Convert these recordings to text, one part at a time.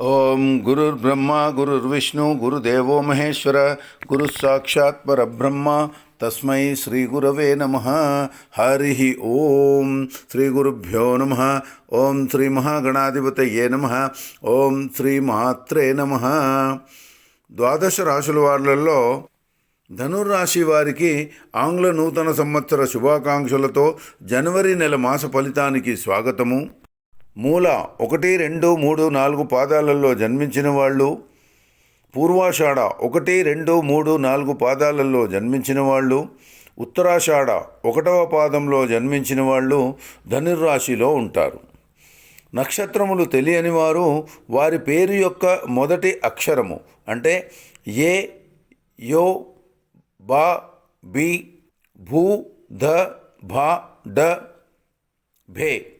ఓం గురుర్బ్రహ్మ గురుర్విష్ణు గురుదేవో మహేశ్వర గురు సాక్షాత్ పరబ్రహ్మ. తస్మై శ్రీ గురవే నమ. హరి ఓం శ్రీ గురుభ్యో నమ. ఓం శ్రీ మహాగణాధిపతయే నమ. ఓం శ్రీ మాత్రే నమ. ద్వాదశ రాశుల వాళ్ళల్లో ధనుర్రాశి వారికి ఆంగ్ల నూతన సంవత్సర శుభాకాంక్షలతో జనవరి నెల మాస ఫలితానికి స్వాగతము. మూల ఒకటి రెండు మూడు నాలుగు పాదాలలో జన్మించిన వాళ్ళు పూర్వాషాఢ ఒకటి రెండు మూడు నాలుగు పాదాలలో జన్మించిన వాళ్ళు ఉత్తరాషాఢ ఒకటవ పాదంలో జన్మించిన వాళ్ళు ధనుర్రాశిలో ఉంటారు. నక్షత్రములు తెలియని వారు వారి పేరు యొక్క మొదటి అక్షరము అంటే ఏ యో బా బి భూ ధ భా డ భే.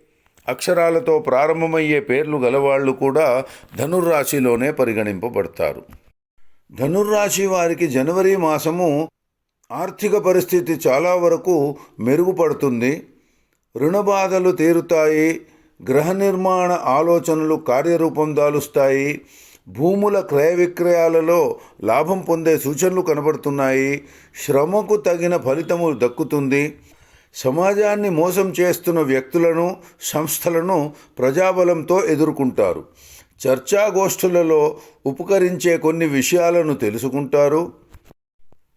అక్షరాలతో ప్రారంభమయ్యే పేర్లు గలవాళ్ళు కూడా ధనుర్రాశిలోనే పరిగణింపబడతారు. ధనుర్రాశి వారికి జనవరి మాసము ఆర్థిక పరిస్థితి చాలా వరకు మెరుగుపడుతుంది. రుణబాధలు తీరుతాయి. గృహ నిర్మాణ ఆలోచనలు కార్యరూపం దాలుస్తాయి. భూముల క్రయ విక్రయాలలో లాభం పొందే సూచనలు కనబడుతున్నాయి. శ్రమకు తగిన ఫలితము దక్కుతుంది. సమాజాన్ని మోసం చేస్తున్న వ్యక్తులను సంస్థలను ప్రజాబలంతో ఎదుర్కొంటారు. చర్చాగోష్ఠులలో ఉపకరించే కొన్ని విషయాలను తెలుసుకుంటారు.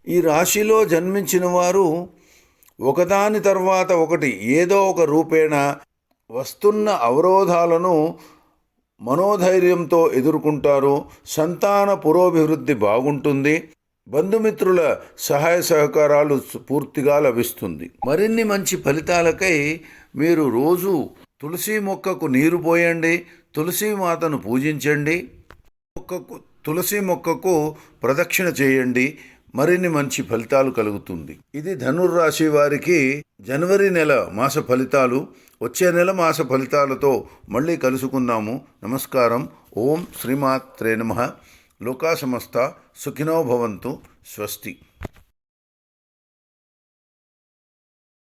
ఈ రాశిలో జన్మించిన వారు ఒకదాని తర్వాత ఒకటి ఏదో ఒక రూపేణ వస్తున్న అవరోధాలను మనోధైర్యంతో ఎదుర్కొంటారు. సంతాన పురోభివృద్ధి బాగుంటుంది. బంధుమిత్రుల సహాయ సహకారాలు పూర్తిగా లభిస్తుంది. మరిన్ని మంచి ఫలితాలకై మీరు రోజు తులసి మొక్కకు నీరు పోయండి తులసి మాతను పూజించండి మొక్కకు తులసి మొక్కకు ప్రదక్షిణ చేయండి మరిన్ని మంచి ఫలితాలు కలుగుతుంది. ఇది ధనుర్రాశి వారికి జనవరి నెల మాస ఫలితాలు. వచ్చే నెల మాస ఫలితాలతో మళ్ళీ కలుసుకుందాము. నమస్కారం. ఓం శ్రీమాత్రే నమ. లోకా సమస్త సుఖినో భవంతు. స్వస్తి.